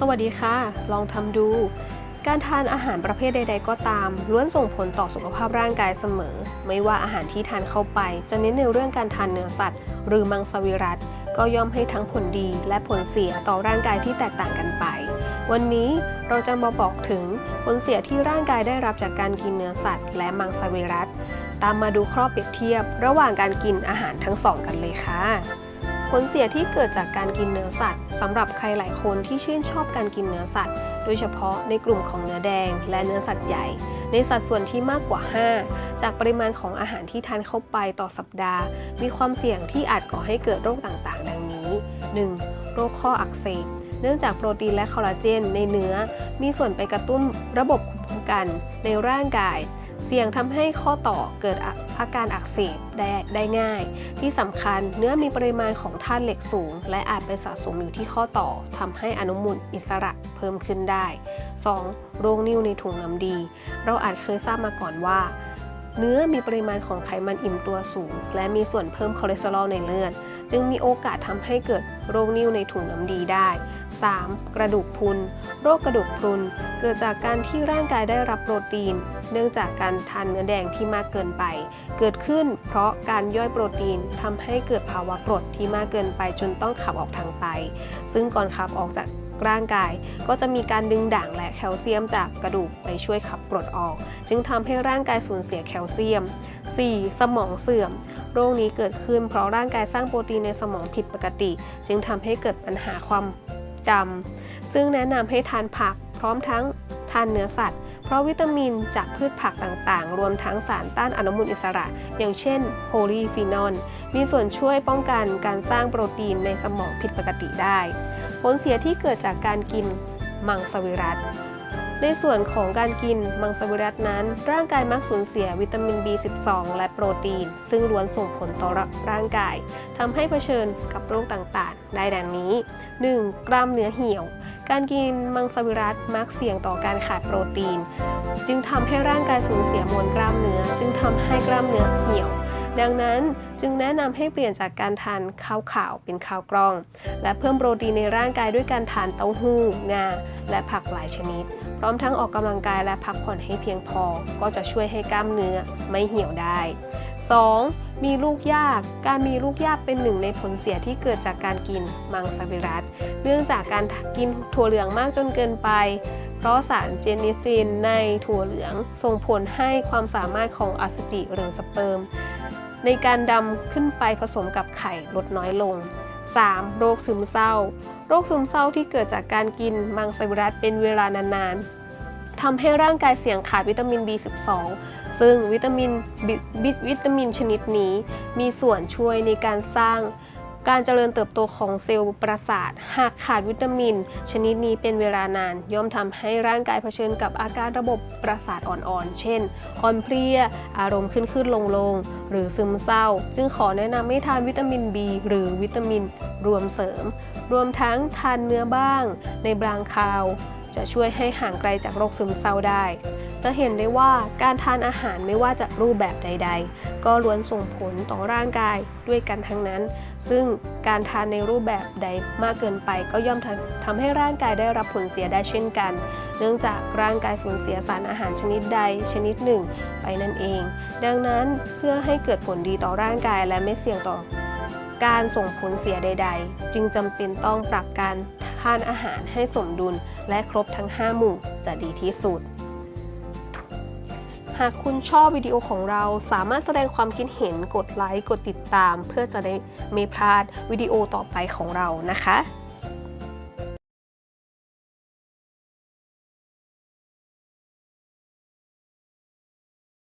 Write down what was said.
สวัสดีค่ะ ลองทำดู การทานอาหารประเภทใด ๆ ก็ตาม ล้วนส่งผลต่อสุขภาพร่างกายเสมอ ไม่ว่าอาหารที่ทานเข้าไป จะเน้นในเรื่องการทานเนื้อสัตว์ หรือมังสวิรัตก็ย่อมให้ทั้งผลดีและผลเสียต่อร่างกายที่แตกต่างกันไป วันนี้เราจะมาบอกถึงผลเสียที่ร่างกายได้รับจากการกินเนื้อสัตว์ และมังสวิรัตตามมาดูข้อเปรียบเทียบ ระหว่างการกินอาหารทั้งสองกันเลยค่ะ ลเสียที่เกิดจากการกินเนื้อสัตว์สำหรับใครหลายคนที่ชื่นชอบการกินเนื้อสัตว์ โดยเฉพาะในกลุ่มของเนื้อแดง และเนื้อสัตว์ใหญ่ ในสัดส่วนที่มากกว่า 5 จากปริมาณของอาหารที่ทานเข้าไปต่อสัปดาห์ มีความเสี่ยงที่อาจก่อให้เกิดโรคต่างๆ ดังนี้ 1. โรคข้ออักเสบเนื่องจากโปรตีนและคอลลาเจนในเนื้อ มีส่วนไปกระตุ้นระบบภูมิคุ้มกันในร่างกาย เสี่ยงทำให้ข้อต่อเกิดอาอาการอักเสบได้ได้ง่าย ที่สำคัญเนื้อมีปริมาณของธาตุเหล็กสูง และอาจไปสะสมอยู่ที่ข้อต่อทำให้อนุมูลอิสระเพิ่มขึ้นได้ 2. โรคนิ่วในถุงน้ำดี เราอาจเคยทราบมาก่อนว่า เนื้อมีปริมาณของไขมันอิ่มตัวสูง และมีส่วนเพิ่มคอเลสเตอรอลในเลือด จึงมีโอกาสทำให้เกิดโรคนิ่วในถุงน้ำดีได้ 3. กระดูกพรุน โรคกระดูกพรุน เกิดจากการที่ร่างกายได้รับโปรตีน เนื่องจากการทานเนื้อแดงที่มากเกินไป เกิดขึ้นเพราะการย่อยโปรตีนทำให้เกิดภาวะกรดที่มากเกินไปจนต้องขับออกทางไต ซึ่งก่อนขับออกจาก ร่างกาย ก็จะมีการดึงด่างและแคลเซียมจากกระดูกไปช่วยขับกรดออก จึงทำให้ร่างกายสูญเสียแคลเซียม 4. สมองเสื่อม โรคนี้เกิดขึ้นเพราะร่างกายสร้างโปรตีนในสมองผิดปกติ จึงทำให้เกิดปัญหาความจำซึ่งแนะนำให้ทานผักพร้อมทั้งทานเนื้อสัตว์ เพราะวิตามินจากพืชผักต่างๆ รวมทั้งสารต้านอนุมูลอิสระ อย่างเช่นโพลีฟีนอล มีส่วนช่วยป้องกันการสร้างโปรตีนในสมองผิดปกติได้ ผลเสียที่เกิดจากการกินมังสวิรัตในส่วนของการกินมังสวิรัตนั้น ร่างกายมักสูญเสียวิตามิน B12 และโปรตีน ซึ่งล้วนส่งผลต่อร่างกายทำให้เผชิญกับโรคต่างๆ ได้ดังนี้ 1. กล้ามเนื้อเหี่ยว การกินมังสวิรัตมักเสี่ยงต่อการขาดโปรตีน จึงทำให้ร่างกายสูญเสียมวลกล้ามเนื้อ จึงทำให้กล้ามเนื้อเหี่ยว ดังนั้นจึงแนะนำให้เปลี่ยนจากการทานข้าวขาวเป็นข้าวกล้อง และเพิ่มโปรตีนในร่างกายด้วยการทานเต้าหู้ งา และผักหลายชนิด พร้อมทั้งออกกำลังกายและพักผ่อนให้เพียงพอ ก็จะช่วยให้กล้ามเนื้อไม่เหี่ยวได้ 2. มีลูกยาก การมีลูกยากเป็นหนึ่งในผลเสียที่เกิดจากการกินมังสวิรัตเนื่องจากการกินถั่วเหลืองมากจนเกินไป เพราะสารเจนิซินในถั่วเหลืองส่งผลให้ความสามารถของอสุจิหรือสเปิร์ม ในการดำขึ้นไปผสมกับไข่ลดน้อยลง 3. โรคซึมเศร้า โรคซึมเศร้าที่เกิดจากการกินมังสวิรัตเป็นเวลานานๆทำให้ร่างกายเสี่ยงขาดวิตามิน B12 ซึ่งวิตามินวิตามินชนิดนี้ มีส่วนช่วยในการสร้าง การเจริญเติบโตของเซลล์ประสาท หากขาดวิตามิน ชนิดนี้เป็นเวลานาน ย่อมทำให้ร่างกายเผชิญกับอาการระบบประสาทอ่อนๆ เช่น อ่อนเพลีย อารมณ์ขึ้นขึ้นลงลงหรือซึมเศร้า จึงขอแนะนำให้ทานวิตามิน B หรือวิตามินรวมเสริม รวมทั้งทานเนื้อบ้าง ในบางคราว จะช่วยให้ห่างไกลจากโรคซึมเศร้าได้ จะเห็นได้ว่าการทานอาหารไม่ว่าจะรูปแบบใด ๆ ก็ล้วนส่งผลต่อร่างกายด้วยกันทั้งนั้น ซึ่งการทานในรูปแบบใดมากเกินไปก็ย่อมทำทำให้ร่างกายได้รับผลเสียได้เช่นกัน เนื่องจากร่างกายสูญเสียสารอาหารชนิดใดชนิดหนึ่ง ไปนั่นเอง ดังนั้นเพื่อให้เกิดผลดีต่อร่างกายและไม่เสี่ยงต่อ การส่งผลเสียใด ๆ จึงจำเป็นต้องปรับการทานอาหารให้สมดุลและครบทั้ง 5 หมู่จะดีที่สุด หากคุณชอบวิดีโอของเราสามารถแสดงความคิดเห็นกดไลค์กดติดตาม เพื่อจะได้ไม่พลาดวิดีโอต่อไปของเรานะคะ